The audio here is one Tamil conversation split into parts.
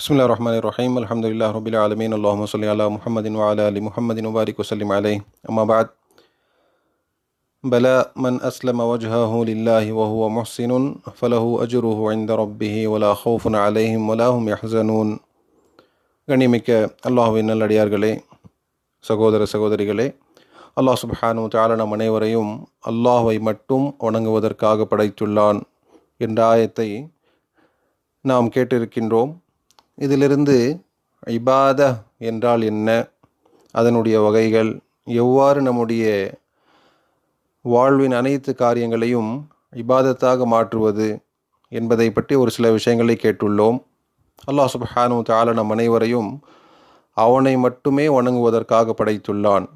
بسم الله الرحمن الرحيم الحمد لله رب العالمين اللهم صل على محمد وعلى ال محمد وبارك وسلم عليه اما بعد بلى من اسلم وجهه لله وهو محسن فله اجره عند ربه ولا خوف عليهم ولا هم يحزنون கண்ணிமிக்க அல்லாஹுவின் நல்லடியார்களே சகோதர சகோதரிகளே அல்லாஹ் சுப்ஹானு தால நம் அனைவரையும் அல்லாஹ்வை மட்டும் வணங்குவதற்காக படைத்துள்ளான் என்ற ஆயத்தை நாம் கேட்டிருக்கின்றோம் இதிலிருந்து இபாத என்றால் என்ன? அதனுடைய வகைகள் எவ்வாறு நம்முடைய வாழ்வின் அனைத்து காரியங்களையும் இபாதத்தாக மாற்றுவது என்பதை பற்றி ஒரு சில விஷயங்களை கேட்டுள்ளோம். அல்லாஹ் சுபஹானு தால நம் அனைவரையும் அவனை மட்டுமே வணங்குவதற்காக படைத்துள்ளான்.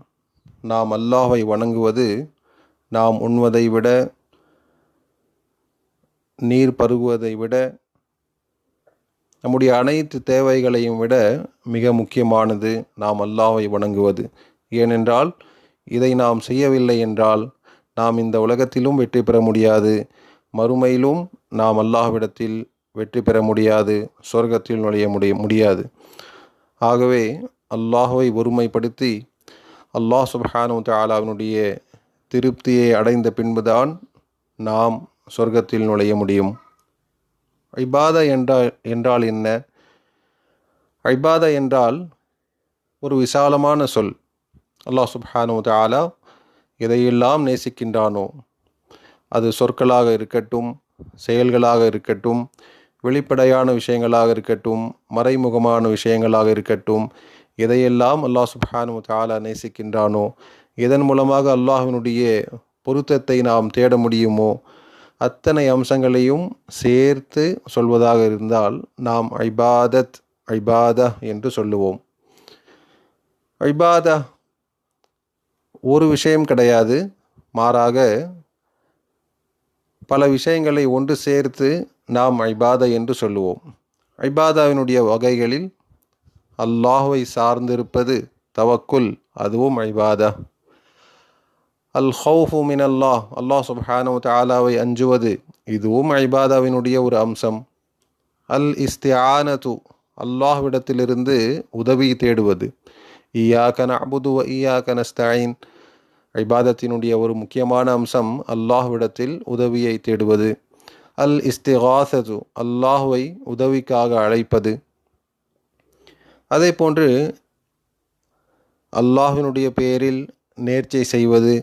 நாம் அல்லாஹை வணங்குவது நாம் உண்வதை விட நீர் பருகுவதை விட நம்முடைய அனைத்து தேவைகளையும் விட மிக முக்கியமானது நாம் அல்லாவை வணங்குவது. ஏனென்றால் இதை நாம் செய்யவில்லை என்றால் நாம் இந்த உலகத்திலும் வெற்றி பெற முடியாது. மறுமையிலும் நாம் அல்லாஹ்விடத்தில் வெற்றி பெற முடியாது. சொர்க்கத்தில் நுழைய முடிய முடியாது. ஆகவே அல்லாஹுவை ஒருமைப்படுத்தி அல்லாஹ் சுபஹானு தாலாவினுடைய திருப்தியை அடைந்த பின்புதான் நாம் சொர்க்கத்தில் நுழைய முடியும். ஐபாதா என்றால் என்றால் என்ன? ஐபாதா என்றால் ஒரு விசாலமான சொல். அல்லாஹ் சுப்ஹானு தாலா எதையெல்லாம் நேசிக்கின்றானோ அது சொற்களாக இருக்கட்டும் செயல்களாக இருக்கட்டும் வெளிப்படையான விஷயங்களாக இருக்கட்டும் மறைமுகமான விஷயங்களாக இருக்கட்டும் எதையெல்லாம் அல்லாஹ் சுப்ஹானு தாலா நேசிக்கின்றானோ இதன் மூலமாக அல்லாஹினுடைய பொருத்தத்தை நாம் தேட முடியுமோ அத்தனை அம்சங்களையும் சேர்த்து சொல்வதாக இருந்தால் நாம் ஐபாதத் ஐபாதா என்று சொல்லுவோம். ஐபாதா ஒரு விஷயம் கிடையாது. மாறாக பல விஷயங்களை ஒன்று சேர்த்து நாம் ஐபாதா என்று சொல்லுவோம். ஐபாதாவினுடைய வகைகளில் அல்லாஹுவை சார்ந்திருப்பது தவக்குல் அதுவும் ஐபாதா. அல் ஹவுஃபு மின் அல்லாஹ் அல்லாஹ் சுப்ஹானு தாலாவை அஞ்சுவது இதுவும் ஐபாதாவினுடைய ஒரு அம்சம். அல் இஸ்தியானது அல்லாஹ்விடத்திலிருந்து உதவி தேடுவது. ஈயாக்கன அபுது ஈயாக்கன ஸ்தாயின் ஐபாதத்தினுடைய ஒரு முக்கியமான அம்சம் அல்லாஹ்விடத்தில் உதவியை தேடுவது. அல் இஸ்திகாசது அல்லாஹுவை உதவிக்காக அழைப்பது. அதே போன்று அல்லாஹினுடைய பெயரில் நேர்ச்சை செய்வது.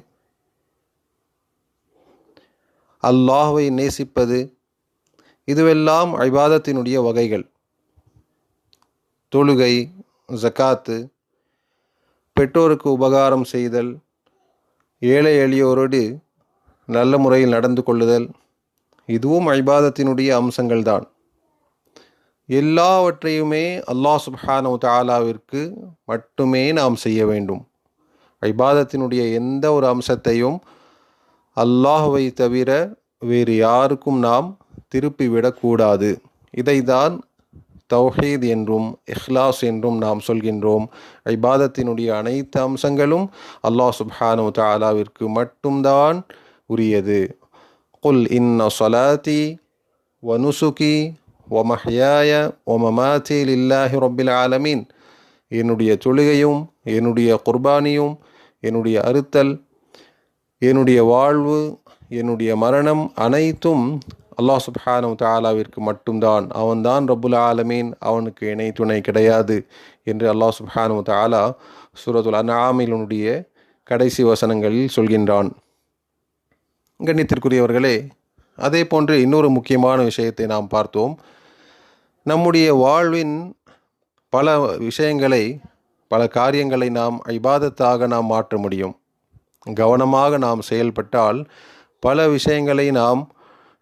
அல்லாஹுவை நேசிப்பது இதுவெல்லாம் ஐபாதத்தினுடைய வகைகள். தொழுகை ஜக்காத்து பெற்றோருக்கு உபகாரம் செய்தல் ஏழை எளியோரோடு நல்ல முறையில் நடந்து கொள்ளுதல் இதுவும் ஐபாதத்தினுடைய அம்சங்கள்தான். எல்லாவற்றையுமே அல்லாஹ் சுப்ஹானு தாலாவிற்கு மட்டுமே நாம் செய்ய வேண்டும். ஐபாதத்தினுடைய எந்த ஒரு அம்சத்தையும் அல்லாஹுவை தவிர வேறு யாருக்கும் நாம் திருப்பிவிடக்கூடாது இதைதான் தௌஹீத் என்றும் இஹ்லாஸ் என்றும் நாம் சொல்கின்றோம். ஐபாதத்தினுடைய அனைத்து அம்சங்களும் அல்லாஹ் சுப்ஹானு தாலாவிற்கு மட்டும்தான் உரியது. குல் இன்ன சொலாத்தி வனுசுகி ஒமஹ்யாய ஒமமாத்தி லில்லாஹி ரொப்பில் ஆலமீன். என்னுடைய தொழுகையும் என்னுடைய குர்பானியும் என்னுடைய அறுத்தல் என்னுடைய வாழ்வு என்னுடைய மரணம் அனைத்தும் அல்லாஹ் சுப்ஹானு தாலாவிற்கு மட்டும்தான். அவன்தான் ரபுல் ஆலமீன். அவனுக்கு இணை துணை கிடையாது என்று அல்லாஹ் சுப்ஹானு தாலா சூரத்துல் அன்ஆமிலுடைய கடைசி வசனங்களில் சொல்கின்றான். கண்ணியத்திற்குரியவர்களே அதே போன்று இன்னொரு முக்கியமான விஷயத்தை நாம் பார்த்தோம். நம்முடைய வாழ்வின் பல விஷயங்களை பல காரியங்களை நாம் ஐபாதத்தாக நாம் மாற்ற முடியும். கவனமாக நாம் செயல்பட்டால் பல விஷயங்களை நாம்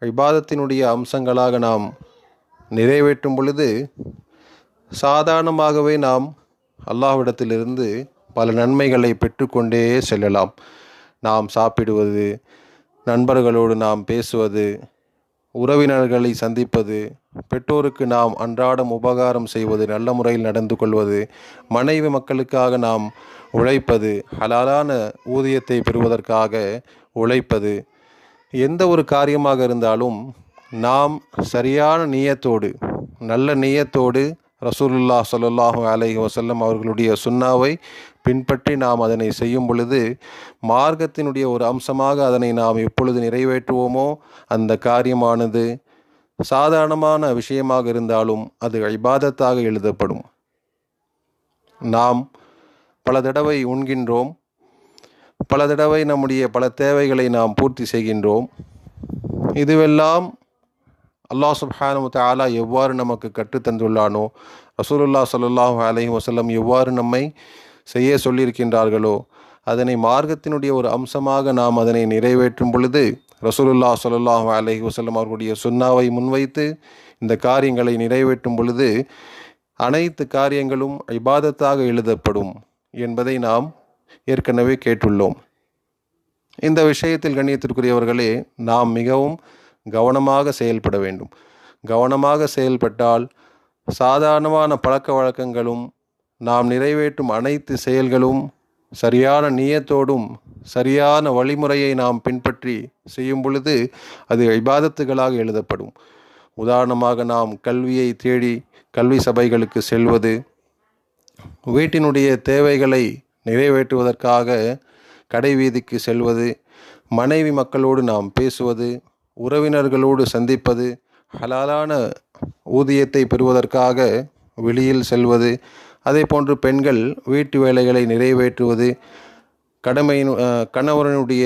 விவாதத்தினுடைய அம்சங்களாக நாம் நிறைவேற்றும் பொழுது சாதாரணமாகவே நாம் அல்லாஹ்விடத்திலிருந்து பல நன்மைகளை பெற்றுக்கொண்டே செல்லலாம். நாம் சாப்பிடுவது நண்பர்களோடு நாம் பேசுவது உறவினர்களை சந்திப்பது பெற்றோருக்கு நாம் அன்றாடம் உபகாரம் செய்வது நல்ல முறையில் நடந்து கொள்வது மனைவி மக்களுக்காக நாம் உழைப்பது ஹலாலான ஊதியத்தை பெறுவதற்காக உழைப்பது எந்த ஒரு காரியமாக இருந்தாலும் நாம் சரியான நீயத்தோடு நல்ல நீயத்தோடு ரசூலுல்லா ஸல்லல்லாஹு அலஹி வசல்லம் அவர்களுடைய சுன்னாவை பின்பற்றி நாம் அதனை செய்யும் பொழுது மார்க்கத்தினுடைய ஒரு அம்சமாக அதனை நாம் எப்பொழுது நிறைவேற்றுவோமோ அந்த காரியமானது சாதாரணமான விஷயமாக இருந்தாலும் அது இபாதத்தாக எழுதப்படும். நாம் பல தடவை உண்கின்றோம். பல தடவை நம்முடைய பல தேவைகளை நாம் பூர்த்தி செய்கின்றோம். இதுவெல்லாம் அல்லாஹ் சுப்ஹானு ஆலா எவ்வாறு நமக்கு கற்றுத்தந்துள்ளானோ ரசூலுல்லா சல்லாஹூ அலஹி வசல்லம் எவ்வாறு நம்மை செய்ய சொல்லியிருக்கின்றார்களோ அதனை மார்க்கத்தினுடைய ஒரு அம்சமாக நாம் அதனை நிறைவேற்றும் பொழுது ரசூலுல்லா ஸல்லல்லாஹு அலஹி வசல்லம் அவர்களுடைய சுன்னாவை முன்வைத்து இந்த காரியங்களை நிறைவேற்றும் பொழுது அனைத்து காரியங்களும் இபாதத்தாக எழுதப்படும் என்பதை நாம் ஏற்கனவே கேட்டுள்ளோம். இந்த விஷயத்தில் கண்ணியத்திற்குரியவர்களே நாம் மிகவும் கவனமாக செயல்பட வேண்டும். கவனமாக செயல்பட்டால் சாதாரணமான பழக்க வழக்கங்களும் நாம் நிறைவேற்றும் அனைத்து செயல்களும் சரியான நியத்தோடும் சரியான வழிமுறையை நாம் பின்பற்றி செய்யும் பொழுது அது இபாதத்துகளாக எழுதப்படும். உதாரணமாக நாம் கல்வியை தேடி கல்வி சபைகளுக்கு செல்வது வீட்டினுடைய தேவைகளை நிறைவேற்றுவதற்காக கடை வீதிக்கு செல்வது மனைவி மக்களோடு நாம் பேசுவது உறவினர்களோடு சந்திப்பது ஹலாலான ஊதியத்தை பெறுவதற்காக வெளியில் செல்வது அதே போன்று பெண்கள் வீட்டு வேலைகளை நிறைவேற்றுவது கடமையின் கணவனுடைய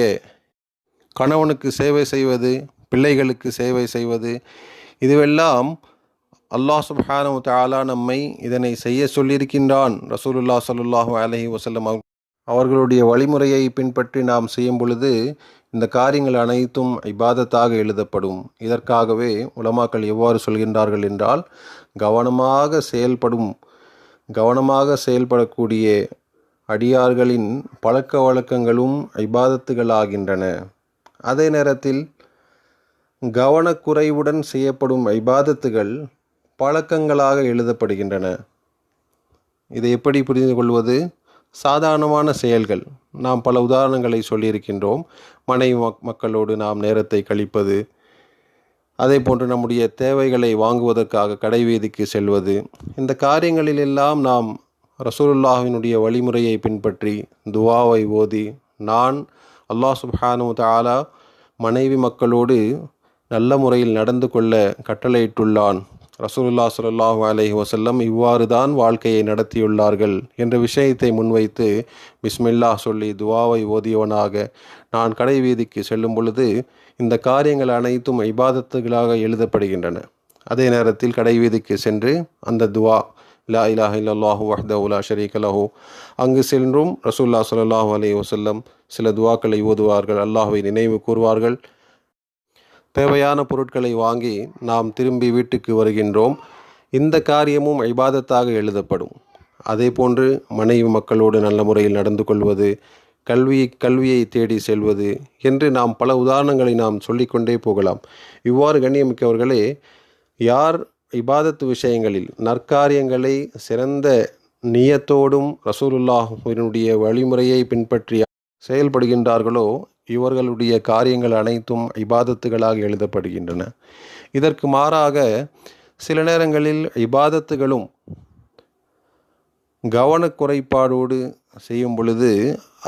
கணவனுக்கு சேவை செய்வது பிள்ளைகளுக்கு சேவை செய்வது இதுவெல்லாம் அல்லாஹ் சுப்ஹானஹு தாலா நம்மை இதனை செய்ய சொல்லியிருக்கின்றான். ரசூலுல்லா சல்லுல்லாஹு அலஹி வசல்லம் அவர்களுடைய வழிமுறையை பின்பற்றி நாம் செய்யும் பொழுது இந்த காரியங்கள் அனைத்தும் இபாதத்தாக எழுதப்படும். இதற்காகவே உலமாக்கள் எவ்வாறு சொல்கின்றார்கள் என்றால் கவனமாக செயல்படும் கவனமாக செயல்படக்கூடிய அடியார்களின் பழக்க வழக்கங்களும் ஐபாதத்துகளாகின்றன. அதே நேரத்தில் கவனக்குறைவுடன் செய்யப்படும் ஐபாதத்துகள் பழக்கங்களாக எழுதப்படுகின்றன. இதை எப்படி புரிந்து கொள்வது? சாதாரணமான செயல்கள். நாம் பல உதாரணங்களை சொல்லியிருக்கின்றோம். மனைவி மக்- மக்களோடு நாம் நேரத்தை கழிப்பது அதே போன்று நம்முடைய தேவைகளை வாங்குவதற்காக கடை வீதிக்கு செல்வது. இந்த காரியங்களிலெல்லாம் நாம் ரசூலுல்லாஹினுடைய வழிமுறையை பின்பற்றி துவாவை ஓதி நான் அல்லாஹ் சுப்ஹானு தாலா மனைவி மக்களோடு நல்ல முறையில் நடந்து கொள்ள கட்டளையிட்டுள்ளான். ரசூலுல்லா சுல்லாஹூ அலஹி வசல்லம் இவ்வாறு தான் வாழ்க்கையை நடத்தியுள்ளார்கள் என்ற விஷயத்தை முன்வைத்து பிஸ்மில்லா சொல்லி துவாவை ஓதியவனாக நான் கடை வீதிக்கு செல்லும் பொழுது இந்த காரியங்கள் அனைத்தும் இபாதத்துகளாக எழுதப்படுகின்றன. அதே நேரத்தில் கடை வீதிக்கு சென்று அந்த துவா லா இலாஹ இல்லல்லாஹு வஹ்த உலா ஷரீக் அலஹூ அங்கு சென்றும் ரசூல்லா சல்லாஹூ அலி வசல்லம் சில துவாக்களை ஓதுவார்கள் அல்லாஹுவை நினைவு கூறுவார்கள் தேவையான பொருட்களை வாங்கி நாம் திரும்பி வீட்டுக்கு வருகின்றோம். இந்த காரியமும் ஐபாதத்தாக எழுதப்படும். அதே போன்று மனைவி மக்களோடு நல்ல முறையில் நடந்து கொள்வது கல்வியை கல்வியை தேடி செல்வது என்று நாம் பல உதாரணங்களை நாம் சொல்லிக்கொண்டே போகலாம். இவ்வாறு கண்ணியமிக்கவர்களே யார் இபாதத்து விஷயங்களில் நற்காரியங்களை சிறந்த நியத்தோடும் ரசூலுல்லாஹினுடைய வழிமுறையை பின்பற்றி செயல்படுகின்றார்களோ இவர்களுடைய காரியங்கள் அனைத்தும் இபாதத்துகளாக எழுதப்படுகின்றன. இதற்கு மாறாக சில நேரங்களில் இபாதத்துகளும் கவனக்குறைபாடோடு செய்யும் பொழுது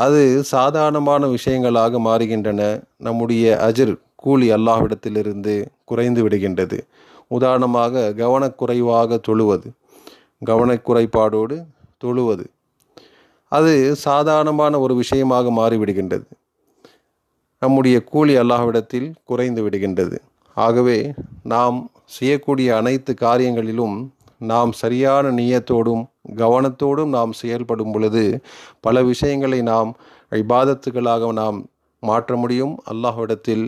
அது சாதாரணமான விஷயங்களாக மாறுகின்றன. நம்முடைய அஜர் கூலி அல்லாஹ்விடத்திலிருந்து குறைந்து விடுகின்றது. உதாரணமாக கவனக்குறைவாக தொழுவது கவனக்குறைபாடோடு தொழுவது அது சாதாரணமான ஒரு விஷயமாக மாறிவிடுகின்றது. நம்முடைய கூலி அல்லாஹ்விடத்தில் குறைந்து விடுகின்றது. ஆகவே நாம் செய்யக்கூடிய அனைத்து காரியங்களிலும் நாம் சரியான நியத்தோடும் கவனத்தோடும் நாம் செயல்படும் பொழுது பல விஷயங்களை நாம் இபாதத்துகளாக நாம் மாற்ற முடியும். அல்லாஹ்விடத்தில்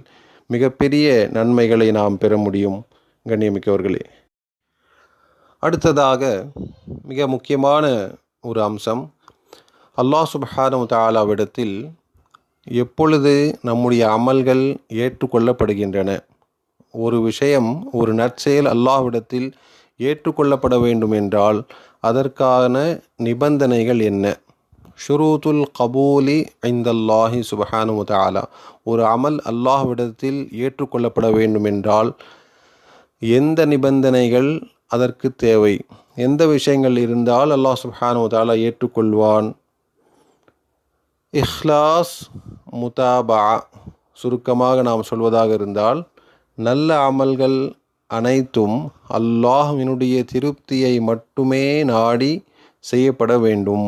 மிகப்பெரிய நன்மைகளை நாம் பெற முடியும். கண்ணியமிக்கவர்களே அடுத்ததாக மிக முக்கியமான ஒரு அம்சம். அல்லாஹ் சுப்ஹானு தாலாவிடத்தில் எப்பொழுது நம்முடைய அமல்கள் ஏற்றுக்கொள்ளப்படுகின்றன? ஒரு விஷயம் ஒரு நற்செயல் அல்லாஹ்விடத்தில் ஏற்றுக்கொள்ளப்பட வேண்டும் என்றால் அதற்கான நிபந்தனைகள் என்ன? ஷுரூத்துல் கபூலி ஐந்தல்லாஹி சுபஹானு தாலா ஒரு அமல் அல்லாஹ்விடத்தில் ஏற்றுக்கொள்ளப்பட வேண்டுமென்றால் எந்த நிபந்தனைகள் அதற்கு தேவை? எந்த விஷயங்கள் இருந்தால் அல்லாஹ் சுப்ஹானு தாலா ஏற்றுக்கொள்வான்? இஹ்லாஸ் முதாபா சுருக்கமாக நாம் சொல்வதாக இருந்தால் நல்ல அமல்கள் அனைத்தும் அல்லாஹ்வினுடைய திருப்தியை மட்டுமே நாடி செய்யப்பட வேண்டும்.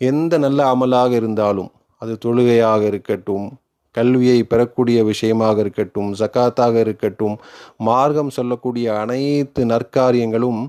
எந்த நல்ல அமலாக இருந்தாலும் அது தொழுகையாக இருக்கட்டும் கல்வியை பெறக்கூடிய விஷயமாக இருக்கட்டும் ஜக்காத்தாக இருக்கட்டும் மார்க்கம் சொல்லக்கூடிய அனைத்து நற்காரியங்களும்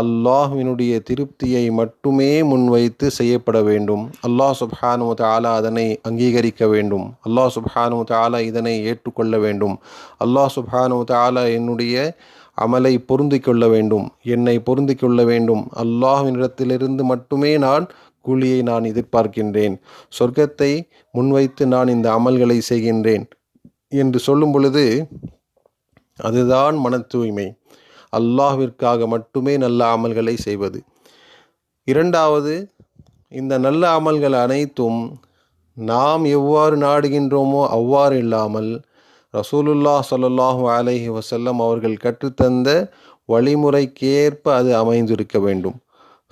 அல்லாஹ்வினுடைய திருப்தியை மட்டுமே முன்வைத்து செய்யப்பட வேண்டும். அல்லாஹ் சுப்ஹானு தாலா அதனை அங்கீகரிக்க வேண்டும். அல்லாஹ் சுப்ஹானு தாலா இதனை ஏற்றுக்கொள்ள வேண்டும். அல்லாஹ் சுப்ஹானு தாலா என்னுடைய அமலை பொருந்தி கொள்ள வேண்டும். என்னை பொருந்தி கொள்ள வேண்டும். அல்லாஹ்வினிடத்திலிருந்து மட்டுமே நான் கூலியை நான் எதிர்பார்க்கின்றேன். சொர்க்கத்தை முன்வைத்து நான் இந்த அமல்களை செய்கின்றேன். என்று சொல்லும் பொழுது அதுதான் மன தூய்மை அல்லாஹிற்காக மட்டுமே நல்ல அமல்களை செய்வது. இரண்டாவது இந்த நல்ல அமல்கள் அனைத்தும் நாம் எவ்வாறு நாடுகின்றோமோ அவ்வாறு இல்லாமல் ரசூலுல்லாஹ் ஸல்லல்லாஹு அலஹி வசல்லம் அவர்கள் கற்றுத்தந்த வழிமுறைக்கேற்ப அது அமைந்திருக்க வேண்டும்.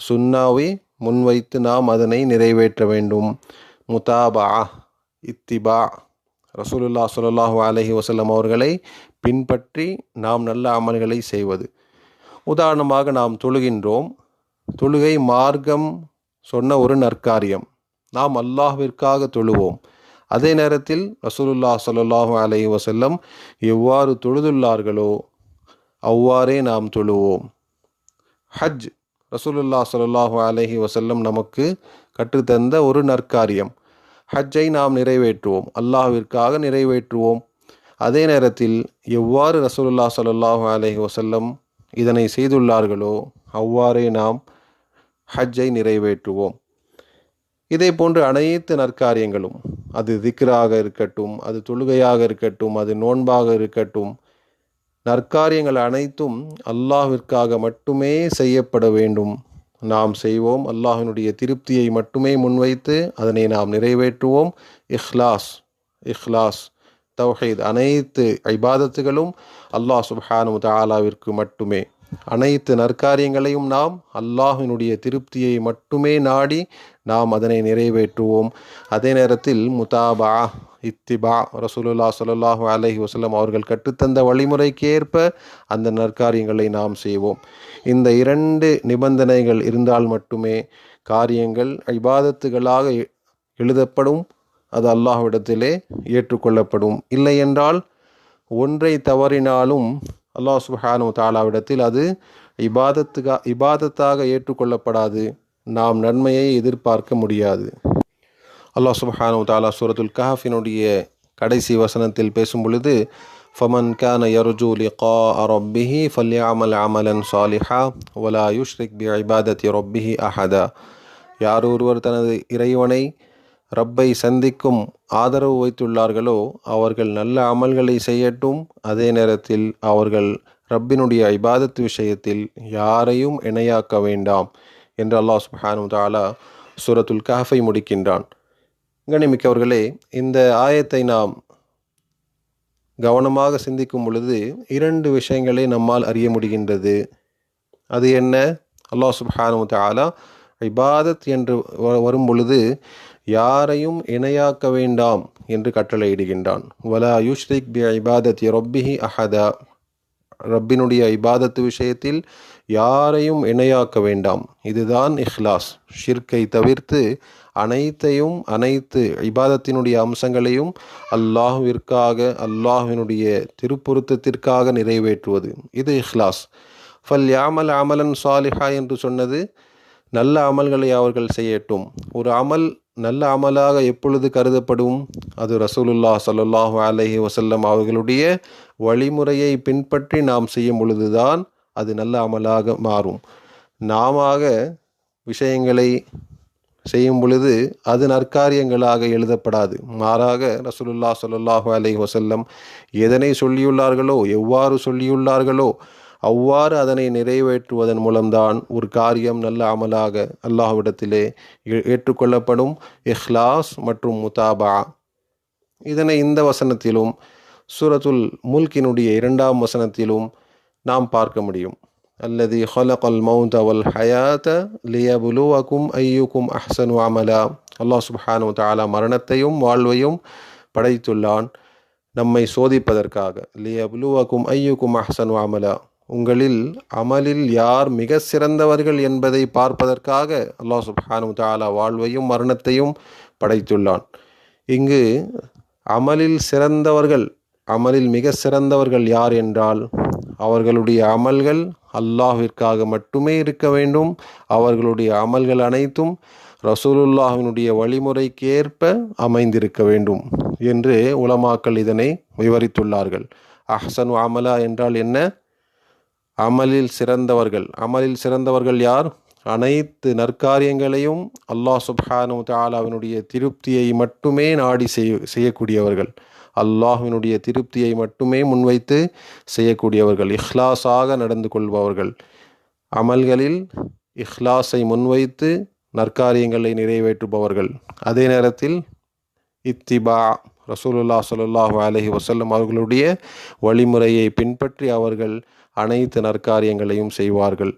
சுன்னாவை முன்வைத்து நாம் அதனை நிறைவேற்ற வேண்டும். முதாபா இத்திபா ரசூலுல்லா ஸல்லல்லாஹு அலஹி வசல்லம் அவர்களை பின்பற்றி நாம் நல்ல அமல்களை செய்வது. உதாரணமாக நாம் தொழுகின்றோம். தொழுகை மார்க்கம் சொன்ன ஒரு நற்காரியம். நாம் அல்லாஹ்விற்காக தொழுவோம். அதே நேரத்தில் ரசூலுல்லா ஸல்லல்லாஹு அலஹி வசல்லம் எவ்வாறு தொழுதுள்ளார்களோ அவ்வாறே நாம் தொழுவோம். ஹஜ் ரசூலுல்லா ஸல்லல்லாஹு அலஹி வசல்லம் நமக்கு கற்றுத்தந்த ஒரு நற்காரியம். ஹஜ்ஜை நாம் நிறைவேற்றுவோம். அல்லாஹ்விற்காக நிறைவேற்றுவோம். அதே நேரத்தில் எவ்வாறு ரசூலுல்லா சல்லாஹூ அலஹி வசல்லம் இதனை செய்துள்ளார்களோ அவ்வாறே நாம் ஹஜ்ஜை நிறைவேற்றுவோம். இதே போன்று அனைத்து நற்காரியங்களும் அது திக்ராக இருக்கட்டும் அது தொழுகையாக இருக்கட்டும் அது நோன்பாக இருக்கட்டும் நற்காரியங்கள் அனைத்தும் அல்லாஹிற்காக மட்டுமே செய்யப்பட வேண்டும். நாம் செய்வோம். அல்லாஹினுடைய திருப்தியை மட்டுமே முன்வைத்து அதனை நாம் நிறைவேற்றுவோம். இஹ்லாஸ் இஹ்லாஸ் தௌஹீத் அனைத்து ஐபாதத்துகளும் அல்லாஹ் சுப்ஹானு தாலாவிற்கு மட்டுமே. அனைத்து நற்காரியங்களையும் நாம் அல்லாஹினுடைய திருப்தியை மட்டுமே நாடி நாம் அதனை நிறைவேற்றுவோம். அதே நேரத்தில் முதாபா இத்திபா ரசூலுல்லா ஸல்லல்லாஹு அலஹி வசலம் அவர்கள் கற்றுத்தந்த வழிமுறைக்கேற்ப அந்த நற்காரியங்களை நாம் செய்வோம். இந்த இரண்டு நிபந்தனைகள் இருந்தால் மட்டுமே காரியங்கள் இபாதத்துகளாக எழுதப்படும். அது அல்லாஹ்விடத்திலே ஏற்றுக்கொள்ளப்படும். இல்லை என்றால் ஒன்றை தவறினாலும் அல்லாஹ் சுஹானு தாலாவிடத்தில் அது இபாதத்துகா இபாதத்தாக ஏற்றுக்கொள்ளப்படாது. நாம் நன்மையை எதிர்பார்க்க முடியாது. அல்லாஹ் சுபஹானு தாலா சூரத்துல் கஹாஃபினுடைய கடைசி வசனத்தில் பேசும் பொழுது ஃபமன் கான யர்ஜு லிகா ரப்பிஹி ஃபல்யஅமல் அமலன் சாலிஹா வலா யுஷ்ரிக் பி ஐபாதத்தி ரொப்பிஹி அஹதா. யார் ஒருவர் தனது இறைவனை ரப்பை சந்திக்கும் ஆதரவு வைத்துள்ளார்களோ அவர்கள் நல்ல அமல்களை செய்யட்டும். அதே நேரத்தில் அவர்கள் ரப்பினுடைய ஐபாதத்து விஷயத்தில் யாரையும் இணையாக்க வேண்டாம் என்று அல்லாஹ் சுஹானு தாலா சூரத்துல் கஹஃபை முடிக்கின்றான். கணிமிக்கவர்களே இந்த ஆயத்தை நாம் கவனமாக சிந்திக்கும் பொழுது இரண்டு விஷயங்களை நம்மால் அறிய முடிகின்றது. அது என்ன? அல்லாஹ் சுப்ஹானு தாலா இபாதத் என்று வரும் பொழுது யாரையும் இணையாக்க வேண்டாம் என்று கட்டளையிடுகின்றான். வலா யுஷ்ரிக் பி இபாதத் ரொப்பிஹி அஹதா. ரப்பினுடைய இபாதத்து விஷயத்தில் யாரையும் இணையாக்க வேண்டாம். இதுதான் இஹ்லாஸ். ஷிர்க்கை தவிர்த்து அனைத்தையும் அனைத்து இபாதத்தினுடைய அம்சங்களையும் அல்லாஹுவிற்காக அல்லாஹுவினுடைய திருப்பொருத்தத்திற்காக நிறைவேற்றுவது. இது இஹ்லாஸ். ஃபல் யாமல் அமலன் சாலிஹா என்று சொன்னது நல்ல அமல்களை அவர்கள் செய்யட்டும். ஒரு அமல் நல்ல அமலாக எப்பொழுது கருதப்படும்? அது ரசூலுல்லா சல்லாஹூ அலஹி வசல்லம் அவர்களுடைய வழிமுறையை பின்பற்றி நாம் செய்யும் பொழுதுதான் அது நல்ல அமலாக மாறும். நாமாக விஷயங்களை செய்யும் பொழுது அது நற்காரியங்களாக எழுதப்படாது. மாறாக ரசூலுல்லா சொல்லாஹு அலை வசல்லம் எதனை சொல்லியுள்ளார்களோ எவ்வாறு சொல்லியுள்ளார்களோ அவ்வாறு அதனை நிறைவேற்றுவதன் மூலம்தான் ஒரு காரியம் நல்ல அமலாக அல்லாஹ்விடத்திலே ஏ- ஏற்றுக்கொள்ளப்படும். இஹ்லாஸ் மற்றும் முதாபா. இதனை இந்த வசனத்திலும் சூரத்துல் முல்கினுடைய இரண்டாம் வசனத்திலும் நாம் பார்க்க முடியும். அல்லதி ஹலகல் மௌத வல் ஹயாத லியபுலுவக்கும் ஐயுக்கும் அஹ்சனு அமலா அல்லாஹ் சுப்ஹானு தாலா மரணத்தையும் வாழ்வையும் படைத்துள்ளான். நம்மை சோதிப்பதற்காக. லியபுலுவக்கும் ஐயுக்கும் அஹ்சனு அமலா உங்களில் அமலில் யார் மிக சிறந்தவர்கள் என்பதை பார்ப்பதற்காக அல்லாஹ் சுப்ஹானு தாலா வாழ்வையும் மரணத்தையும் படைத்துள்ளான். இங்கு அமலில் சிறந்தவர்கள் அமலில் மிக சிறந்தவர்கள் யார் என்றால் அவர்களுடைய அமல்கள் அல்லாஹிற்காக மட்டுமே இருக்க வேண்டும். அவர்களுடைய அமல்கள் அனைத்தும் ரசூலுல்லாஹினுடைய வழிமுறைக்கேற்ப அமைந்திருக்க வேண்டும் என்று உலமாக்கள் இதனை விவரித்துள்ளார்கள். அஹ்சனு அமலா என்றால் என்ன? அமலில் சிறந்தவர்கள். அமலில் சிறந்தவர்கள் யார்? அனைத்து நற்காரியங்களையும் அல்லாஹ் சுப்ஹானு தாலாவினுடைய திருப்தியை மட்டுமே நாடி செய்ய செய்யக்கூடியவர்கள். அல்லாஹினுடைய திருப்தியை மட்டுமே முன்வைத்து செய்யக்கூடியவர்கள். இஹ்லாஸாக நடந்து கொள்பவர்கள். அமல்களில் இஹ்லாஸை முன்வைத்து நற்காரியங்களை நிறைவேற்றுபவர்கள். அதே நேரத்தில் இத்திபா ரசூலுல்லா சொல்லுல்லாஹு அலஹி வசல்லம் அவர்களுடைய வழிமுறையை பின்பற்றி அவர்கள் அனைத்து நற்காரியங்களையும் செய்வார்கள்.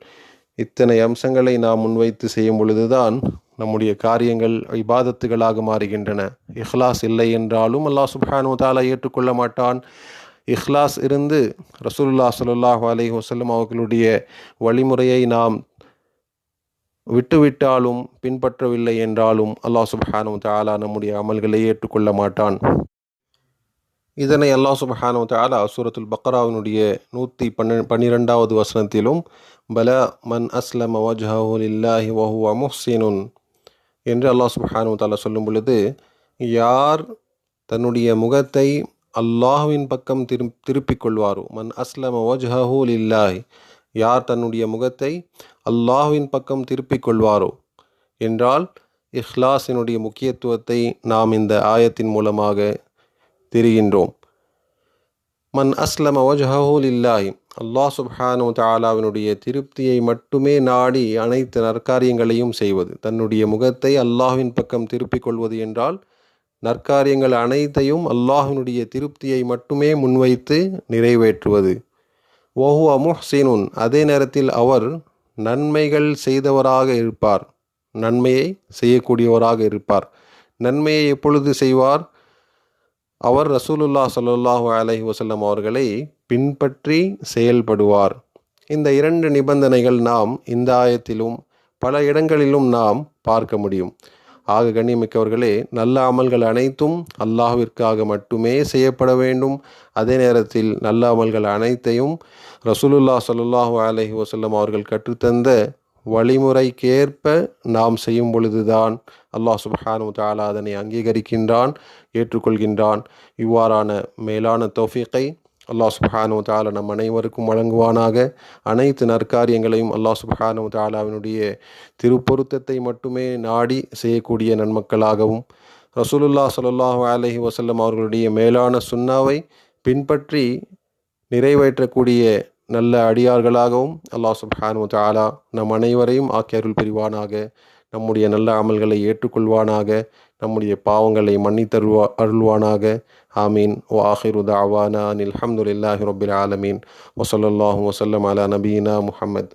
இத்தனை அம்சங்களை நாம் முன்வைத்து செய்யும் பொழுதுதான் நம்முடைய காரியங்கள் இபாதத்துகளாக மாறுகின்றன. இஹ்லாஸ் இல்லை என்றாலும் அல்லாஹ் சுப்ஹானு தாலா ஏற்றுக்கொள்ள மாட்டான். இஹ்லாஸ் இருந்து ரசூல்லா சல்லாஹூ அலி வசல்லம் அவர்களுடைய வழிமுறையை நாம் விட்டுவிட்டாலும் பின்பற்றவில்லை என்றாலும் அல்லாஹ் சுப்ஹானு தாலா நம்முடைய அமல்களை ஏற்றுக்கொள்ள மாட்டான். இதனை அல்லாஹ் சுபஹானு தாலா சூரத்துல் பக்ராவினுடைய நூற்றி பன்ன பன்னிரெண்டாவது வசனத்திலும் பல மன் அஸ்லம் வஜ்ஹு வஹுவா முஹ்சினுன் என்று அல்லாஹ் சுபஹானு தாலா சொல்லும் பொழுது யார் தன்னுடைய முகத்தை அல்லாஹுவின் பக்கம் திரு திருப்பிக் கொள்வாரோ மன் அஸ்லம வஜ்ஹு லில்லாஹி யார் தன்னுடைய முகத்தை அல்லாஹுவின் பக்கம் திருப்பிக் கொள்வாரோ? என்றால் இஹ்லாஸினுடைய முக்கியத்துவத்தை நாம் இந்த ஆயத்தின் மூலமாக தெரிகின்றோம். மன் அஸ்லம வஜ்ஹு லில்லாஹி. அல்லாஹ் சுப்ஹானு தாலாவினுடைய திருப்தியை மட்டுமே நாடி அனைத்து நற்காரியங்களையும் செய்வது. தன்னுடைய முகத்தை அல்லாஹ்வின் பக்கம் திருப்பிக் கொள்வது என்றால் நற்காரியங்கள் அனைத்தையும் அல்லாஹினுடைய திருப்தியை மட்டுமே முன்வைத்து நிறைவேற்றுவது. ஒஹுவ முஹ்சினுன். அதே நேரத்தில் அவர் நன்மைகள் செய்தவராக இருப்பார். நன்மையை செய்யக்கூடியவராக இருப்பார். நன்மையை எப்பொழுது செய்வார்? அவர் ரசூலுல்லா சல்லாஹூ அலஹி வசல்லம் அவர்களை பின்பற்றி செயல்படுவார். இந்த இரண்டு நிபந்தனைகள் நாம் இந்த ஆயத்திலும் பல இடங்களிலும் நாம் பார்க்க முடியும். ஆக கண்ணியமிக்கவர்களே நல்ல அமல்கள் அனைத்தும் அல்லாஹ்விற்காக மட்டுமே செய்யப்பட வேண்டும். அதே நேரத்தில் நல்ல அமல்கள் அனைத்தையும் ரசூலுல்லா சல்லாஹூ அலஹி வசல்லம் அவர்கள் கற்றுத்தந்த வழிமுறைக்கேற்ப நாம் செய்யும் பொழுதுதான் அல்லாஹ் சுபஹானு தாலா அதனை அங்கீகரிக்கின்றான் ஏற்றுக்கொள்கின்றான். இவ்வாறான மேலான தௌஃபீக்கை அல்லாஹ் சுபஹானு தாலா நம் அனைவருக்கும் வழங்குவானாக. அனைத்து நற்காரியங்களையும் அல்லாஹ் சுபஹானு தாலாவினுடைய திருப்பொருத்தத்தை மட்டுமே நாடி செய்யக்கூடிய நன்மக்களாகவும் ரசூலுல்லா சல்லாஹூ அலஹி வசல்லம் அவர்களுடைய மேலான சுன்னாவை பின்பற்றி நிறைவேற்றக்கூடிய நல்ல அடியார்களாகவும் அல்லாஹ் சுப்ஹானு தாலா நம் அனைவரையும் ஆக்கியருள் அருள் நம்முடைய நல்ல அமல்களை ஏற்றுக்கொள்வானாக. நம்முடைய பாவங்களை மன்னித்தருவா அருள்வானாக. ஆமீன். ஓ ஆஹிரு தாவானா அனில் அஹமதுல்லாஹி ரொபில் ஆலமீன். வசல்லாஹூ வசல்லம் அலா நபீனா முஹம்மத்.